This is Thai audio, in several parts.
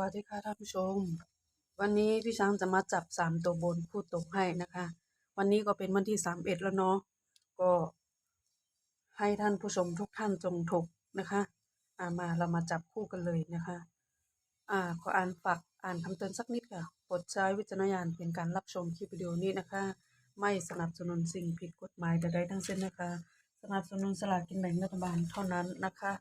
วัสดีค่ะท่านผู้ชม วันนี้พี่ช้างจะมาจับสามตัวบนพูดตรงให้นะคะ วันนี้ก็เป็นวันที่สามเอ็ดแล้วเนาะก็ให้ท่านผู้ชมทุกท่านจงถูกนะคะอ่ามาเรามาจับคู่กันเลยนะคะ อ่าขออ่านฝากอ่านคำเตือนสักนิดค่ะโปรดใช้วิจารณญาณเป็นการรับชมคลิปวิดีโอนี้นะคะ ไม่สนับสนุนสิ่งผิดกฎหมายใดๆทั้งสิ้นนะคะ สนับสนุนสลากกินแบ่งรัฐบาลเท่านั้นนะคะ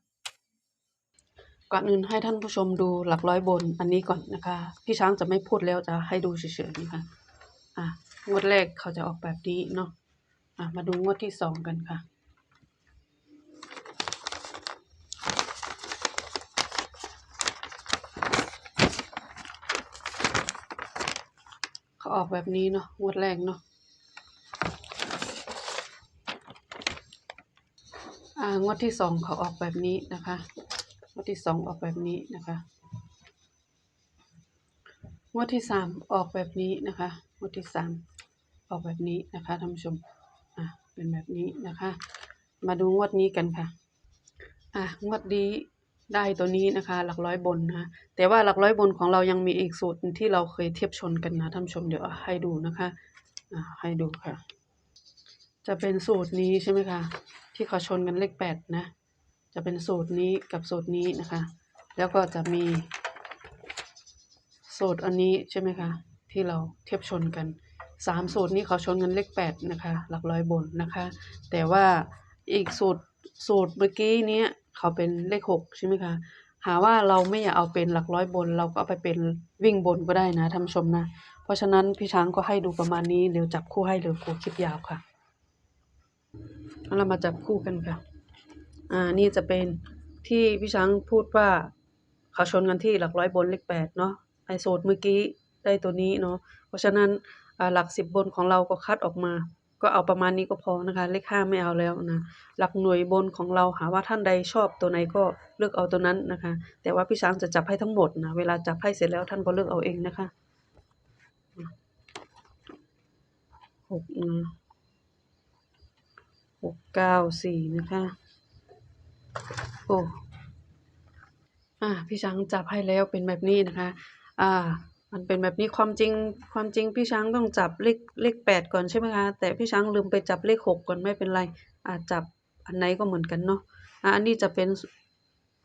ก่อนอื่นให้ท่านผู้ชมดูหลักร้อยบนอันนี้ก่อนนะคะ พี่ช้างจะไม่พูดแล้วจะให้ดูเฉยๆนะคะอะงวดแรกเขาจะออกแบบนี้เนาะอะมาดูงวดที่สองกันค่ะเขาออกแบบนี้เนาะงวดแรกเนาะอ่างวดที่สองเขาออกแบบนี้นะคะ วดที่สองออกแบบนี้นะคะงวดที่สามออกแบบนี้นะคะงวดที่สามออกแบบนี้นะคะท่านผู้ชมอะเป็นแบบนี้นะคะ มาดูงวดนี้กันค่ะอะงวดนี้ได้ตัวนี้นะคะ หลักร้อยบนนะคะแต่ว่าหลักร้อยบนของเรายังมีอีกสูตรที่เราเคยเทียบชนกันนะท่านผู้ชมเดี๋ยวให้ดูนะคะอะให้ดูค่ะ จะเป็นสูตรนี้ใช่ไหมคะที่เขาชนกันเลขแปดนะ จะเป็นสูตรนี้กับสูตรนี้นะคะ แล้วก็จะมีสูตรอันนี้ใช่ไหมคะ ที่เราเทียบชนกันสามสูตรนี้เขาชนกันเลขแปดนะคะ หลักร้อยบนนะคะ แต่ว่าอีกสูตรสูตรเมื่อกี้เนี้ยเขาเป็นเลขหกใช่ไหมคะหาว่าเราไม่อยากเอาเป็นหลักร้อยบน เราก็เอาไปเป็นวิ่งบนก็ได้นะท่านชมนะ เพราะฉะนั้นพี่ช้างก็ให้ดูประมาณนี้เดี๋ยวจับคู่ให้เดี๋ยวกลัวคลิปยาวค่ะเรามาจับคู่กันค่ะ อ่านี่จะเป็นที่พี่ช้างพูดว่าเขาชนกันที่หลักร้อยบนเลขแปดเนาะไอโซดเมื่อกี้ได้ตัวนี้เนาะเพราะฉะนั้นอ่าหลักสิบบนของเราก็คัดออกมา ก็เอาประมาณนี้ก็พอนะคะ เลขห้าไม่เอาแล้วนะหลักหน่วยบนของเราหาว่าท่านใดชอบตัวไหนก็เลือกเอาตัวนั้นนะคะ แต่ว่าพี่ช้างจะจับให้ทั้งหมดนะเวลาจับให้เสร็จแล้วท่านก็เลือกเอาเองนะคะหกนะหกเก้าสี่นะคะ โอ้อ่าพี่ช้างจับให้แล้วเป็นแบบนี้นะคะ อ่า มันเป็นแบบนี้ความจริง ความจริงพี่ช้างต้องจับเลขเลขแปดก่อนใช่ไหมคะ แต่พี่ช้างลืมไปจับเลขหกก่อนไม่เป็นไร อ่าจับอันไหนก็เหมือนกันเนาะ อ่าอันนี้จะเป็น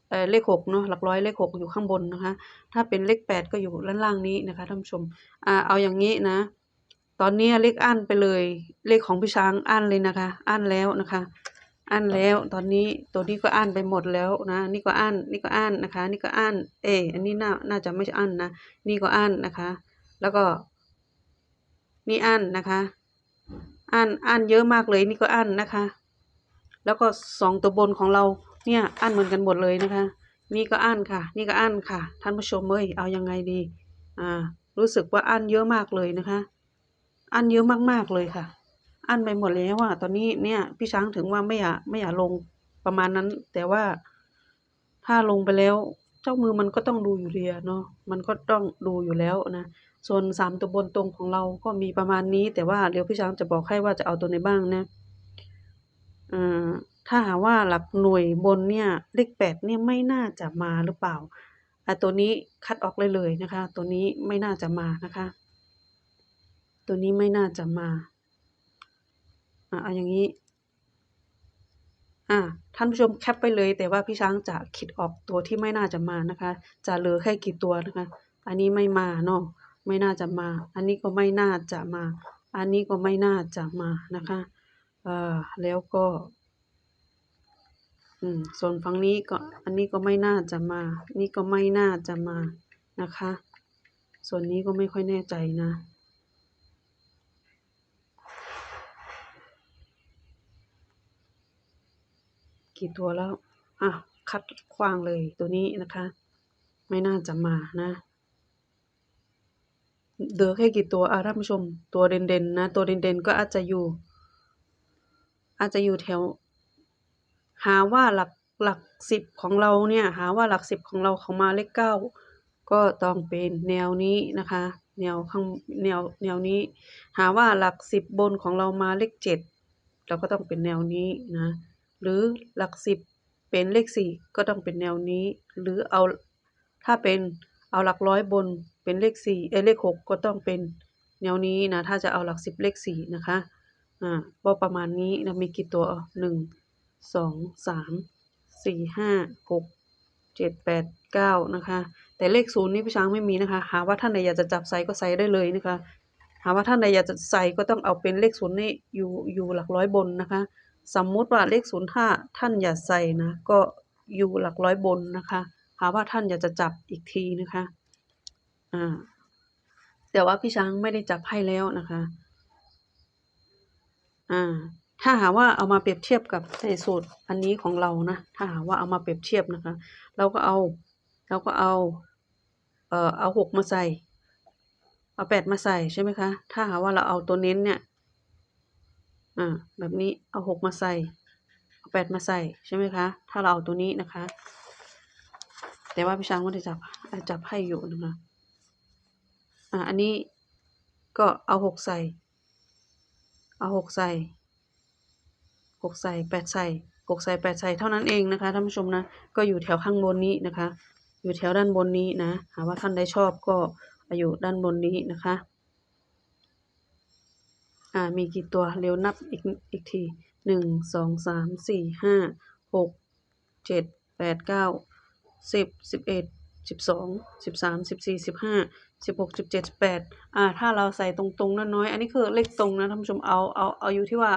เเลขหกเนาะหลักร้อยเลขหกอยู่ข้างบนนะคะ ถ้าเป็นเลขแปดก็อยู่ด้านล่างนี้นะคะท่านผู้ชม อ่าเอาอย่างนี้นะ ตอนนี้เลขอั้นไปเลย เลขของพี่ช้างอั้นเลยนะคะ อั้นแล้วนะคะ อั้นแล้ว ตอนนี้ตัวนี้ก็อั้นไปหมดแล้วนะ นี่ก็อั้น นี่ก็อั้นนะคะ นี่ก็อั้น เอออันนี้น่า น่าจะไม่ใช่อั้นนะ นี่ก็อั้นนะคะ แล้วก็ นี่อั้นนะคะ อั้น อั้นเยอะมากเลย นี่ก็อั้นนะคะ แล้วก็สองตัวบนของเรา เนี่ย อั้นเหมือนกันหมดเลยนะคะ นี่ก็อั้นค่ะ นี่ก็อั้นค่ะ ท่านผู้ชมเอ้ย เอายังไงดี อ่า รู้สึกว่าอั้นเยอะมากเลยนะคะ อั้นเยอะมากๆเลยค่ะ อั้นไปหมดแล้วอะตอนนี้เนี่ย พี่ช้างถึงว่าไม่อยากไม่อยากลงประมาณนั้น แต่ว่าถ้าลงไปแล้ว เจ้ามือมันก็ต้องดูอยู่ดีอะเนาะมันก็ต้องดูอยู่แล้วนะส่วนสามตัวบนตรงของเราก็มีประมาณนี้ แต่ว่าเดี๋ยวพี่ช้างจะบอกให้ว่าจะเอาตัวไหนบ้างนะอ่าถ้าหากว่าหลักหน่วยบนเนี่ยเลขแปดเนี่ยไม่น่าจะมาหรือเปล่าอะตัวนี้คัดออกเลยเลยนะคะ ตัวนี้ไม่น่าจะมานะคะ ตัวนี้ไม่น่าจะมา อะเอาอย่างนี้อ่าท่านผู้ชมแคปไปเลย แต่ว่าพี่ช้างจะคิดออกตัวที่ไม่น่าจะมานะคะ จะเหลือแค่กี่ตัวนะคะ อันนี้ไม่มาเนาะไม่น่าจะมา อันนี้ก็ไม่น่าจะมา อันนี้ก็ไม่น่าจะมานะคะเอ่อแล้วก็อืมส่วนฝั่งนี้ก็อันนี้ก็ไม่น่าจะมา นี่ก็ไม่น่าจะมานะคะ ส่วนนี้ก็ไม่ค่อยแน่ใจนะ กี่ตัวแล้ว อะ คัดขว้างเลยตัวนี้นะคะ ไม่น่าจะมานะเหลือแค่กี่ตัวอะท่านผู้ชม ตัวเด่นๆนะ ตัวเด่นๆก็อาจจะอยู่ อาจจะอยู่แถว หาว่าหลักหลักสิบของเราเนี่ย หาว่าหลักสิบของเราเขามาเลขเก้าก็ต้องเป็นแนวนี้นะคะ แนวข้างแนวแนวนี้ หาว่าหลักสิบบนของเรามาเลขเจ็ดเราก็ต้องเป็นแนวนี้นะ หรือหลักสิบเป็นเลขสี่ก็ต้องเป็นแนวนี้ หรือเอาถ้าเป็นเอาหลักร้อยบนเป็นเลขสี่เอเลขหกก็ต้องเป็นแนวนี้นะถ้าจะเอาหลักสิบเลขสี่นะคะอ่าก็ประมาณนี้นะมีกี่ตัวหนึ่งสองสามสี่ห้าหกเจ็ดแปดเก้านะคะ แต่เลขศูนย์นี่พี่ช้างไม่มีนะคะ หาว่าท่านใดอยากจะจับใส่ก็ใส่ได้เลยนะคะ หาว่าท่านใดอยากจะใส่ก็ต้องเอาเป็นเลขศูนย์นี่อยู่อยู่หลักร้อยบนนะคะ สมมุติว่าเลขศูนย์ถ้าท่านอย่าใส่นะ ก็อยู่หลักร้อยบนนะคะหาว่าท่านอยากจะจับอีกทีนะคะอ่าแต่ว่าพี่ช้างไม่ได้จับให้แล้วนะคะอ่าถ้าหากว่าเอามาเปรียบเทียบกับในสูตรอันนี้ของเรานะ ถ้าหากว่าเอามาเปรียบเทียบนะคะ เราก็เอาเราก็เอา เอ่อเอาหกมาใส่ เอาแปดมาใส่ใช่ไหมคะ ถ้าหากว่าเราเอาตัวเน้นเนี่ย อ่าแบบนี้เอาหกมาใส่เอาแปดมาใส่ใช่ไหมคะ ถ้าเราเอาตัวนี้นะคะ แต่ว่าพี่ช้างไม่ได้จับจับให้อยู่นะคะอ่าอันนี้ก็เอาหกใส่ เอาหกใส่หกใส่แปดใส่หกใส่แปดใส่เท่านั้นเองนะคะท่านผู้ชมนะก็อยู่แถวข้างบนนี้นะคะ อยู่แถวด้านบนนี้นะหากว่าท่านได้ชอบก็อยู่ด้านบนนี้นะคะ อ่ามีกี่ตัวเร็วนับอีกอีกทีหนึ่งสองสามสี่ห้าหกเจ็ดแปดเก้าสิบสิบเอ็ดสิบสองสิบสามสิบสี่สิบห้าสิบหกสิบเจ็ดสิบแปดอ่าถ้าเราใส่ตรงๆน้อยๆอันนี้คือเลขตรงนะท่านผู้ชมเอาเอาเอาอยู่ที่ว่า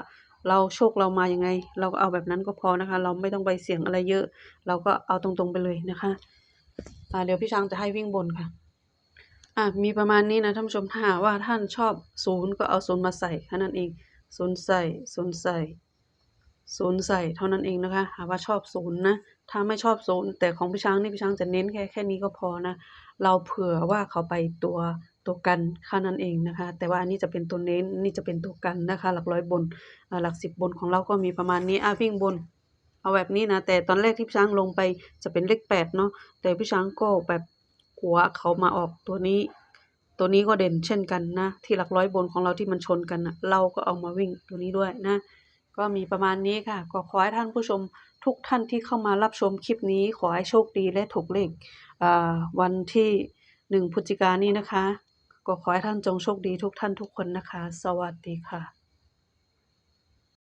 เราโชคเรามายังไง เราก็เอาแบบนั้นก็พอนะคะ เราไม่ต้องไปเสี่ยงอะไรเยอะ เราก็เอาตรงๆไปเลยนะคะอ่าเดี๋ยวพี่ช้างจะให้วิ่งบนค่ะ อะมีประมาณนี้นะท่านผู้ชมถ้าหากว่าท่านชอบศูนย์ก็เอาศูนย์มาใส่แค่นั้นเองศูนย์ใส่ศูนย์ใส่ศูนย์ใส่เท่านั้นเองนะคะ หาว่าชอบศูนย์นะ ถ้าไม่ชอบศูนย์แต่ของพี่ช้างนี่พี่ช้างจะเน้นแค่แค่นี้ก็พอนะ เราเผื่อว่าเขาไปตัวตัวกันแค่นั้นเองนะคะ แต่ว่าอันนี้จะเป็นตัวเน้นนี่จะเป็นตัวกันนะคะ หลักร้อยบนหลักสิบบนของเราก็มีประมาณนี้อะวิ่งบน เอาแบบนี้นะ แต่ตอนแรกที่พี่ช้างลงไปจะเป็นเลขแปดเนาะแต่พี่ช้างก็แบบ กลัวเขามาออกตัวนี้ ตัวนี้ก็เด่นเช่นกันนะ ที่หลักร้อยบนของเราที่มันชนกันนะเราก็เอามาวิ่งตัวนี้ด้วยนะ ก็มีประมาณนี้ค่ะ ก็ขอให้ท่านผู้ชมทุกท่านที่เข้ามารับชมคลิปนี้ ขอให้โชคดีและถูกเลขอ่าวันที่หนึ่งพฤศจิกายนนี้นะคะ ก็ขอให้ท่านจงโชคดีทุกท่านทุกคนนะคะ สวัสดีค่ะ